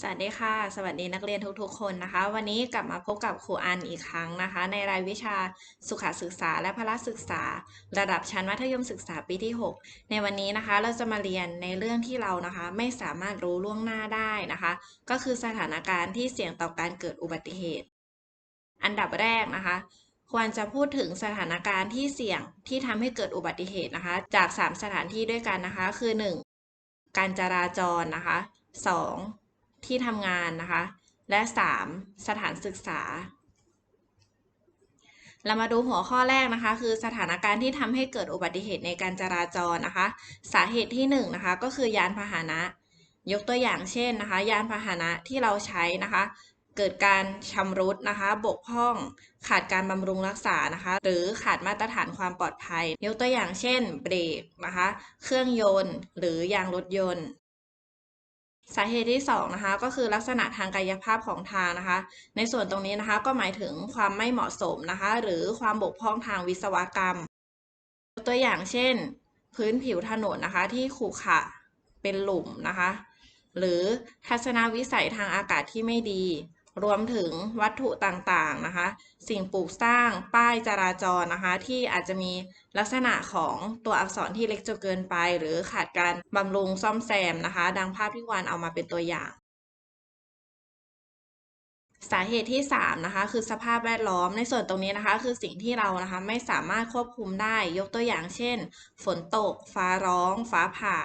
สวัสดีค่ะ สวัสดีนักเรียนทุกๆ คนนะคะ วันนี้กลับมาพบกับครูอันอีกครั้งนะคะ ในรายวิชาสุขศึกษาและพละศึกษา ระดับชั้นมัธยมศึกษาปีที่ 6 ในวันนี้นะคะเราจะมาเรียนในเรื่องที่เรานะคะไม่สามารถรู้ล่วงหน้าได้นะคะ ก็คือสถานการณ์ที่เสี่ยงต่อการเกิดอุบัติเหตุ อันดับแรกนะคะ ควรจะพูดถึงสถานการณ์ที่เสี่ยงที่ทำให้เกิดอุบัติเหตุนะคะ จาก 3 สถานที่ด้วยกันนะคะ คือ 1. การจราจรนะคะ 2. ที่ทำงานนะคะ และ 3. สถานศึกษา เรามาดูหัวข้อแรกนะคะ คือสถานการณ์ที่ทำให้เกิดอุบัติเหตุในการจราจรนะคะ สาเหตุที่1นนะคะก็คือยานพาหนะ ยกตัวอย่างเช่นนะคะ ยานพาหนะที่เราใช้นะคะ เกิดการชำรุดนะคะ บกพร่อง ขาดการบำรุงรักษานะคะ หรือขาดมาตรฐานความปลอดภัย ยกตัวอย่างเช่น เบรกนะคะ เครื่องยนต์ หรือยางรถยนต์ สาเหตุที่2นะคะก็คือลักษณะทางกายภาพของทางนะคะ ในส่วนตรงนี้นะคะก็หมายถึงความไม่เหมาะสมนะคะ หรือความบกพร่องทางวิศวกรรม ตัวอย่างเช่น พื้นผิวถนนนะคะที่ขรุขระเป็นหลุมนะคะ หรือทัศนวิสัยทางอากาศที่ไม่ดี รวมถึงวัตถุต่างๆนะคะ สิ่งปลูกสร้างป้ายจราจรนะคะ ที่อาจจะมีลักษณะของตัวอักษรที่เล็กจนเกินไป หรือขาดการบำรุงซ่อมแซมนะคะ ดังภาพที่วานเอามาเป็นตัวอย่าง สาเหตุที่ 3 นะคะ คือสภาพแวดล้อมในส่วนตรงนี้นะคะ คือสิ่งที่เรานะคะไม่สามารถควบคุมได้ยกตัวอย่างเช่น ฝนตก ฟ้าร้อง ฟ้าผ่า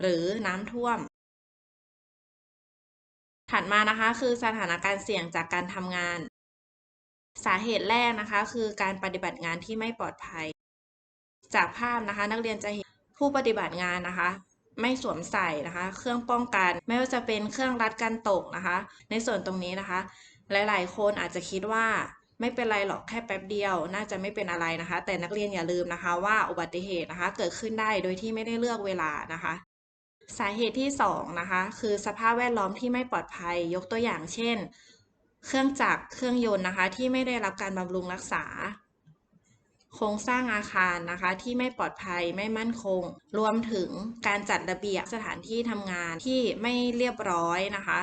หรือน้ำท่วม ถัดมานะคะคือสถานการณ์เสี่ยงจากการทำงาน สาเหตุแรกนะคะคือการปฏิบัติงานที่ไม่ปลอดภัย จากภาพนะคะนักเรียนจะเห็นผู้ปฏิบัติงานนะคะ ไม่สวมใส่นะคะ เครื่องป้องกันไม่ว่าจะเป็นเครื่องรัดกันตกนะคะ ในส่วนตรงนี้นะคะ หลายๆ คนอาจจะคิดว่าไม่เป็นไรหรอกแค่แป๊บเดียว น่าจะไม่เป็นอะไรนะคะ แต่นักเรียนอย่าลืมนะคะ ว่าอุบัติเหตุนะคะ เกิดขึ้นได้โดยที่ไม่ได้เลือกเวลานะคะ สาเหตุที่2นะคะคือสภาพแวดล้อมที่ไม่ปลอดภัย ยกตัวอย่างเช่น เครื่องจักรเครื่องยนต์นะคะ ที่ไม่ได้รับการบำรุงรักษา โครงสร้างอาคารนะคะ ที่ไม่ปลอดภัยไม่มั่นคง รวมถึงการจัดระเบียบสถานที่ทำงานที่ไม่เรียบร้อยนะคะ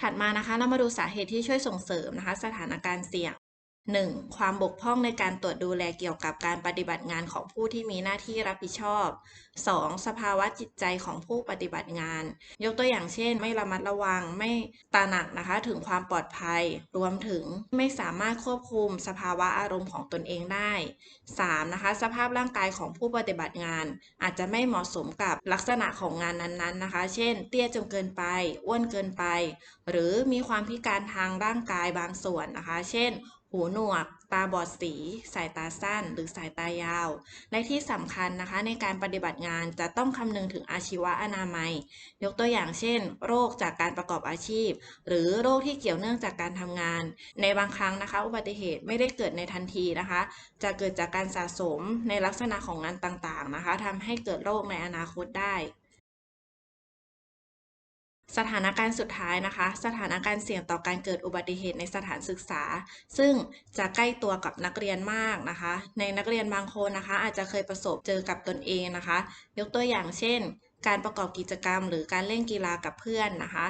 ถัดมานะคะเรามาดูสาเหตุที่ช่วยส่งเสริมนะคะ สถานการณ์เสี่ยง 1. ความบกพร่องในการตรวจดูแลเกี่ยวกับการปฏิบัติงานของผู้ที่มีหน้าที่รับผิดชอบ 2. สภาวะจิตใจของผู้ปฏิบัติงาน ยกตัวอย่างเช่น ไม่ระมัดระวังไม่ตระหนักนะคะ ถึงความปลอดภัย รวมถึงไม่สามารถควบคุมสภาวะอารมณ์ของตนเองได้ 3. นะคะ สภาพร่างกายของผู้ปฏิบัติงาน อาจจะไม่เหมาะสมกับลักษณะของงานนั้นๆนะคะ เช่น เตี้ยจนเกินไป อ้วนเกินไป หรือมีความพิการทางร่างกายบางส่วนนะคะ เช่น หูหนวก ตาบอดสี สายตาสั้น หรือสายตายาว และที่สำคัญนะคะ ในการปฏิบัติงานจะต้องคำนึงถึงอาชีวะอนามัย ยกตัวอย่างเช่น โรคจากการประกอบอาชีพ หรือโรคที่เกี่ยวเนื่องจากการทำงาน ในบางครั้งนะคะ อุบัติเหตุไม่ได้เกิดในทันทีนะคะ จะเกิดจากการสะสมในลักษณะของงานต่างๆนะคะทำให้เกิดโรคในอนาคตได้ สถานการณ์สุดท้ายนะคะ สถานการณ์เสี่ยงต่อการเกิดอุบัติเหตุในสถานศึกษา ซึ่งจะใกล้ตัวกับนักเรียนมากนะคะ ในนักเรียนบางคนนะคะ อาจจะเคยประสบเจอกับตนเองนะคะ ยกตัวอย่างเช่น การประกอบกิจกรรม หรือการเล่นกีฬากับเพื่อนนะคะ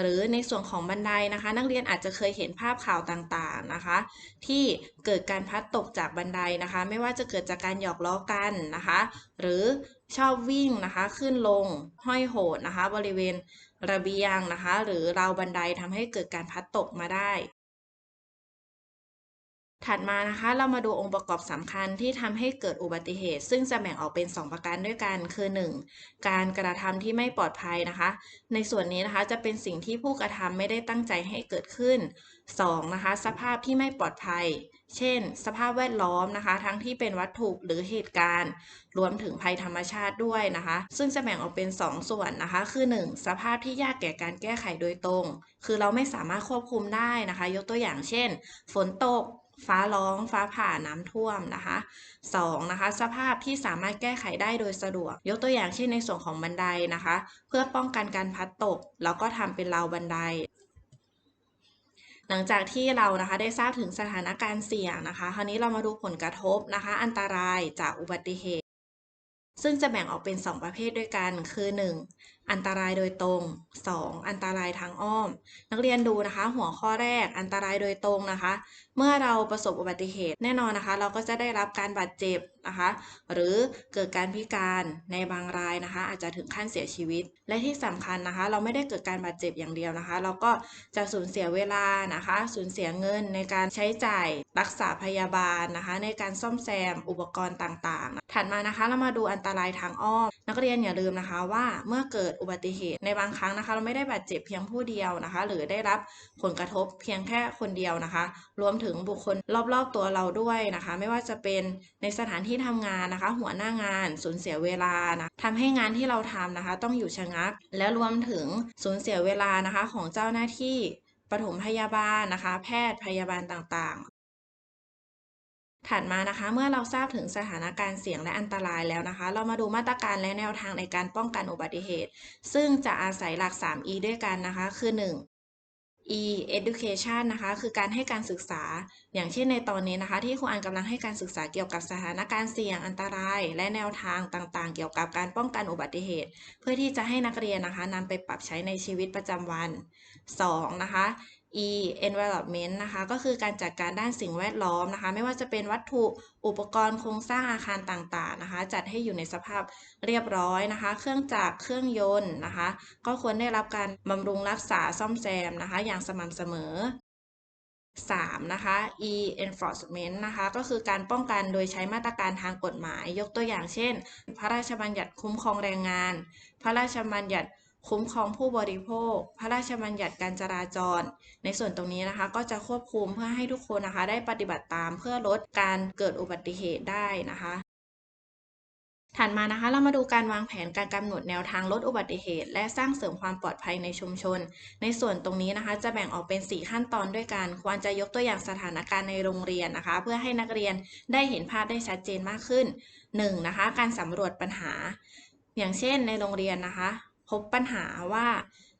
หรือในส่วนของบันไดนะคะ นักเรียนอาจจะเคยเห็นภาพข่าวต่างๆนะคะ ที่เกิดการพัดตกจากบันไดนะคะ ไม่ว่าจะเกิดจากการหยอกล้อกันนะคะ หรือชอบวิ่งนะคะ ขึ้นลงห้อยโหดนะคะ บริเวณระเบียงนะคะ หรือราวบันไดทำให้เกิดการพัดตกมาได้ ถัดมานะคะ เรามาดูองค์ประกอบสำคัญที่ทำให้เกิดอุบัติเหตุ ซึ่งจะแบ่งออกเป็น 2 ประการด้วยกัน คือ 1. การกระทำที่ไม่ปลอดภัยนะคะ ในส่วนนี้นะคะจะเป็นสิ่งที่ผู้กระทำไม่ได้ตั้งใจให้เกิดขึ้น 2. นะคะ สภาพที่ไม่ปลอดภัย เช่น สภาพแวดล้อมนะคะ ทั้งที่เป็นวัตถุหรือเหตุการณ์ รวมถึงภัยธรรมชาติด้วยนะคะ ซึ่งจะแบ่งออกเป็น 2ส่วนนะคะ คือ 1. สภาพที่ยากแก่การแก้ไขโดยตรง คือเราไม่สามารถควบคุมได้นะคะ ยกตัวอย่างเช่น ฝนตก ฟ้าร้องฟ้าผ่าน้ำท่วมนะคะ 2. นะคะสภาพที่สามารถแก้ไขได้โดยสะดวก ยกตัวอย่างเช่นในส่วนของบันไดนะคะ เพื่อป้องกันการพัดตก แล้วก็ทำเป็นราวบันได หลังจากที่เรานะคะได้ทราบถึงสถานการณ์เสี่ยงนะคะ คราวนี้เรามาดูผลกระทบนะคะ อันตรายจากอุบัติเหตุซึ่งจะแบ่งออกเป็น 2 ประเภทด้วยกัน คือ 1. อันตรายโดยตรง 2. อันตรายทางอ้อม นักเรียนดูนะคะ หัวข้อแรกอันตรายโดยตรงนะคะ เมื่อเราประสบอุบัติเหตุแน่นอนนะคะ เราก็จะได้รับการบาดเจ็บนะคะ หรือเกิดการพิการในบางรายนะคะ อาจจะถึงขั้นเสียชีวิต และที่สำคัญนะคะ เราไม่ได้เกิดการบาดเจ็บอย่างเดียวนะคะ เราก็จะสูญเสียเวลานะคะ สูญเสียเงินในการใช้จ่ายรักษาพยาบาลนะคะ ในการซ่อมแซมอุปกรณ์ต่างๆ ถัดมานะคะ เรามาดูอันตรายทางอ้อม นักเรียนอย่าลืมนะคะว่าเมื่อเกิดอุบัติเหตุในบางครั้งนะคะ เราไม่ได้บาดเจ็บเพียงผู้เดียวนะคะ หรือได้รับผลกระทบเพียงแค่คนเดียวนะคะ รวมถึงบุคคลรอบๆตัวเราด้วยนะคะ ไม่ว่าจะเป็นในสถานที่ทำงานนะคะ หัวหน้างานสูญเสียเวลานะทำให้งานที่เราทำนะคะ ต้องอยู่ชะงัก และรวมถึงสูญเสียเวลานะคะ ของเจ้าหน้าที่ปฐมพยาบาลนะคะ แพทย์พยาบาลต่างๆ ถัดมานะคะเมื่อเราทราบถึงสถานการณ์เสี่ยงและอันตรายแล้วนะคะ เรามาดูมาตรการและแนวทางในการป้องกันอุบัติเหตุ ซึ่งจะอาศัยหลัก 3E ด้วยกันนะคะ คือ 1 E education นะคะคือการให้การศึกษา อย่างเช่นในตอนนี้นะคะ ที่ครูอันกำลังให้การศึกษาเกี่ยวกับสถานการณ์เสี่ยงอันตราย และแนวทางต่างๆ เกี่ยวกับการป้องกันอุบัติเหตุ เพื่อที่จะให้นักเรียนนะคะนำไปปรับใช้ในชีวิตประจำวัน 2. นะคะ E environment นะคะก็คือการจัดการด้านสิ่งแวดล้อมนะคะ ไม่ว่าจะเป็นวัตถุอุปกรณ์โครงสร้างอาคารต่างๆนะคะ จัดให้อยู่ในสภาพเรียบร้อยนะคะ เครื่องจักรเครื่องยนต์นะคะ ก็ควรได้รับการบำรุงรักษาซ่อมแซมนะคะ อย่างสม่ำเสมอ 3. นะคะ E enforcement นะคะ ก็คือการป้องกันโดยใช้มาตรการทางกฎหมาย ยกตัวอย่างเช่น พระราชบัญญัติคุ้มครองแรงงาน พระราชบัญญัติ คุ้มครองผู้บริโภค พระราชบัญญัติการจราจร ในส่วนตรงนี้นะคะก็จะควบคุมเพื่อให้ทุกคนนะคะ ได้ปฏิบัติตามเพื่อลดการเกิดอุบัติเหตุได้นะคะถัดมานะคะเรามาดูการวางแผนการกำหนดแนวทางลดอุบัติเหตุ และสร้างเสริมความปลอดภัยในชุมชน ในส่วนตรงนี้นะคะ จะแบ่งออกเป็น 4 ขั้นตอนด้วยกัน ควรจะยกตัวอย่างสถานการณ์ในโรงเรียนนะคะ เพื่อให้นักเรียนได้เห็นภาพได้ชัดเจนมากขึ้น 1. นะคะการสำรวจปัญหา อย่างเช่นในโรงเรียนนะคะ พบปัญหาว่า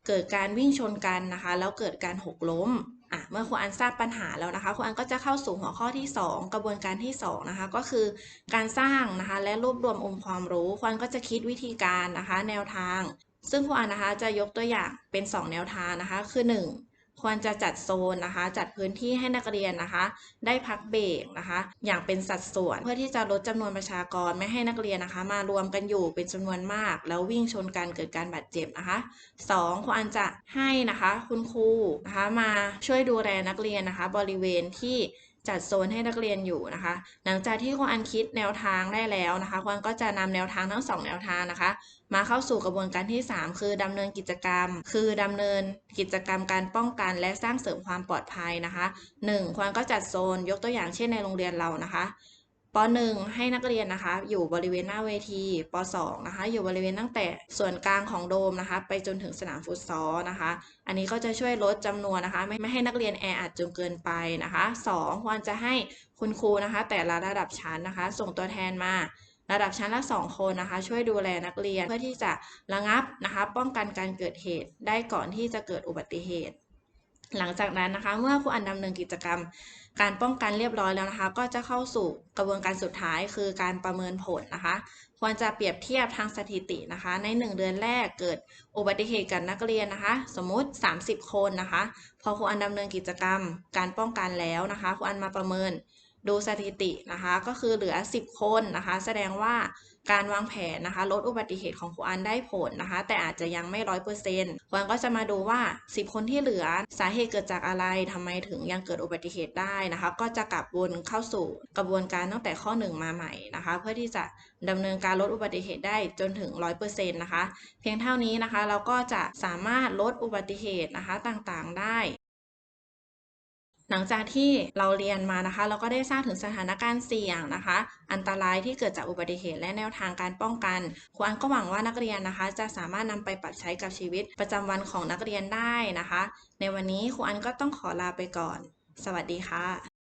เกิดการวิ่งชนกันนะคะ แล้วเกิดการหกล้มอะเมื่อครูอันทราบปัญหาแล้วนะคะครูอันก็จะเข้าสู่หัวข้อที่ 2 กระบวนการที่2นะคะก็คือการสร้างนะคะและรวบรวมองค์ความรู้ครูอันก็จะคิดวิธีการนะคะ แนวทาง ซึ่งครูอันนะคะจะยกตัวอย่างเป็น 2 แนวทางนะคะ คือ 1 ควรจะจัดโซนนะคะ จัดพื้นที่ให้นักเรียนนะคะ ได้พักเบรกนะคะ อย่างเป็นสัดส่วนเพื่อที่จะลดจำนวนประชากรไม่ให้นักเรียนนะคะ มารวมกันอยู่เป็นจำนวนมาก แล้ววิ่งชนกันเกิดการบาดเจ็บนะคะ 2. ครูอันจะให้นะคะคุณครูนะคะมาช่วยดูแลนักเรียนนะคะ บริเวณที่ จัดโซนให้นักเรียนอยู่นะคะ หลังจากที่ครูอันคิดแนวทางได้แล้วนะคะครูอันก็จะนำแนวทางทั้งสองแนวทางนะคะ มาเข้าสู่กระบวนการที่ 3 คือดำเนินกิจกรรม คือดำเนินกิจกรรมการป้องกันและสร้างเสริมความปลอดภัยนะคะ 1. ควรก็จัดโซนยกตัวอย่างเช่นในโรงเรียนเรานะคะ ป .1 ให้นักเรียนนะคะ อยู่บริเวณหน้าเวทีป .2 นะคะ อยู่บริเวณตั้งแต่ส่วนกลางของโดมนะคะ ไปจนถึงสนามฟุตซอลนะคะ อันนี้ก็จะช่วยลดจำนวนนะคะ ไม่ไม่ให้นักเรียนแออัดจนเกินไปนะคะ 2. ควรจะให้คุณครูนะคะ แต่ละระดับชั้นนะคะ ส่งตัวแทนมาระดับชั้นละ 2 คนนะคะ ช่วยดูแลนักเรียนเพื่อที่จะระงับนะคะ ป้องกันการเกิดเหตุได้ก่อนที่จะเกิดอุบัติเหตุ หลังจากนั้นนะคะ เมื่อครูอันดำเนินกิจกรรม การป้องกันเรียบร้อยแล้วนะคะ ก็จะเข้าสู่กระบวนการสุดท้ายคือการประเมินผลนะคะ ควรจะเปรียบเทียบทางสถิตินะคะ ใน 1 เดือนแรกเกิดอุบัติเหตุกับนักเรียนนะคะ สมมุติ 30 คนนะคะ พอครูอันดำเนินกิจกรรม การป้องกันแล้วนะคะครูอันมาประเมินดูสถิตินะคะ ก็คือเหลือ 10 คนนะคะ แสดงว่า การวางแผนนะคะ ลดอุบัติเหตุของครูอันได้ผลนะคะ แต่อาจจะยังไม่ร้อยเปอร์เซ็นต์ครูอันก็จะมาดูว่า 10 คนที่เหลือสาเหตุเกิดจากอะไรทำไมถึงยังเกิดอุบัติเหตุได้นะคะ ก็จะกลับวนเข้าสู่กระบวนการตั้งแต่ข้อ 1 มาใหม่นะคะ เพื่อที่จะดำเนินการลดอุบัติเหตุได้จนถึง 100%นะคะ เพียงเท่านี้นะคะ เราก็จะสามารถลดอุบัติเหตุนะคะต่างๆ ได้ หลังจากที่เราเรียนมานะคะ เราก็ได้ทราบถึงสถานการณ์เสี่ยงนะคะ อันตรายที่เกิดจากอุบัติเหตุและแนวทางการป้องกันครูอันก็หวังว่านักเรียนนะคะ จะสามารถนำไปปรับใช้กับชีวิตประจำวันของนักเรียนได้นะคะ ในวันนี้ครูอันก็ต้องขอลาไปก่อน สวัสดีค่ะ